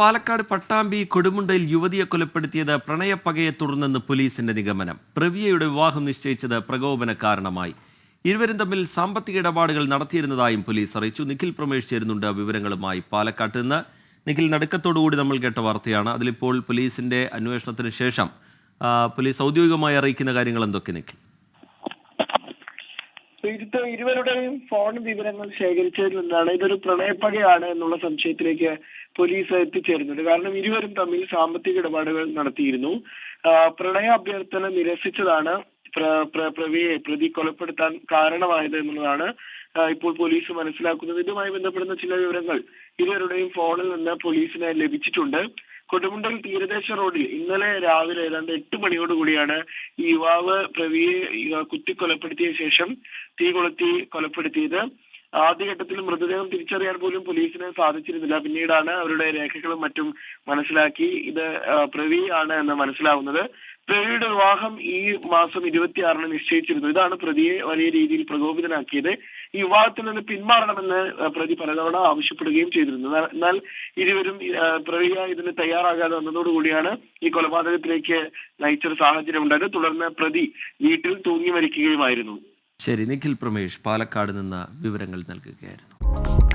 പാലക്കാട് പട്ടാമ്പി കൊടുമുണ്ടയിൽ യുവതിയെ കൊലപ്പെടുത്തിയത് പ്രണയപ്പകയെ തുടർന്നെന്ന് പോലീസിന്റെ നിഗമനം. പ്രവിയയുടെ വിവാഹം നിശ്ചയിച്ചത് പ്രകോപന കാരണമായി. ഇരുവരും തമ്മിൽ സാമ്പത്തിക ഇടപാടുകൾ നടത്തിയിരുന്നതായും പോലീസ് അറിയിച്ചു. നിഖിൽ പ്രമേഷ് ചേരുന്നുണ്ട് വിവരങ്ങളുമായി പാലക്കാട്ട് നിന്ന്. നിഖിൽ നടുക്കത്തോടുകൂടി നമ്മൾ കേട്ട വാർത്തയാണ്. അതിലിപ്പോൾ പോലീസിന്റെ അന്വേഷണത്തിന് ശേഷം പോലീസ് ഔദ്യോഗികമായി അറിയിക്കുന്ന കാര്യങ്ങൾ എന്തൊക്കെ നിഖിൽ? ഇത് ഇരുവരുടെയും ഫോൺ വിവരങ്ങൾ ശേഖരിച്ചതിൽ നിന്നാണ് ഇതൊരു പ്രണയപ്പകയാണ് എന്നുള്ള സംശയത്തിലേക്ക് പോലീസ് എത്തിച്ചേരുന്നത്. കാരണം ഇരുവരും തമ്മിൽ സാമ്പത്തിക ഇടപാടുകൾ നടത്തിയിരുന്നു. പ്രണയ അഭ്യർത്ഥന നിരസിച്ചതാണ്. പ്രവിയെ പ്രതി കൊലപ്പെടുത്താൻ കാരണമായത് എന്നുള്ളതാണ് ഇപ്പോൾ പോലീസ് മനസ്സിലാക്കുന്നത്. ഇതുമായി ബന്ധപ്പെടുന്ന ചില വിവരങ്ങൾ ഇരുവരുടെയും ഫോണിൽ നിന്ന് പോലീസിന് ലഭിച്ചിട്ടുണ്ട്. കൊടുമുണ്ടൽ തീരദേശ റോഡിൽ ഇന്നലെ രാവിലെ ഏതാണ്ട് എട്ട് മണിയോടുകൂടിയാണ് ഈ യുവാവ് പ്രവിയെ കുത്തി കുത്തിക്കൊലപ്പെടുത്തിയ ശേഷം തീ കൊളുത്തി കൊലപ്പെടുത്തിയത്. ആദ്യഘട്ടത്തിൽ മൃതദേഹം തിരിച്ചറിയാൻ പോലും പോലീസിന് സാധിച്ചിരുന്നില്ല. പിന്നീടാണ് അവരുടെ രേഖകളും മറ്റും മനസ്സിലാക്കി ഇത് പ്രവി ആണ് എന്ന് മനസ്സിലാവുന്നത്. പ്രവിയുടെ വിവാഹം ഈ മാസം ഇരുപത്തിയാറിന് നിശ്ചയിച്ചിരുന്നു. ഇതാണ് പ്രതിയെ വലിയ രീതിയിൽ പ്രകോപിതനാക്കിയത്. ഈ വിവാഹത്തിൽ നിന്ന് പിന്മാറണമെന്ന് പ്രതി പലതവണ ആവശ്യപ്പെടുകയും ചെയ്തിരുന്നു. എന്നാൽ- ഇരുവരും പ്രതിയ ഇതിന് തയ്യാറാകാതെ വന്നതോടുകൂടിയാണ് ഈ കൊലപാതകത്തിലേക്ക് നയിച്ചൊരു സാഹചര്യം ഉണ്ടായത്. തുടർന്ന് പ്രതി വീട്ടിൽ തൂങ്ങി മരിക്കുകയുമായിരുന്നു. ശരി നിഖിൽ പ്രമേഷ് പാലക്കാട് നിന്ന് വിവരങ്ങൾ നൽകുകയായിരുന്നു.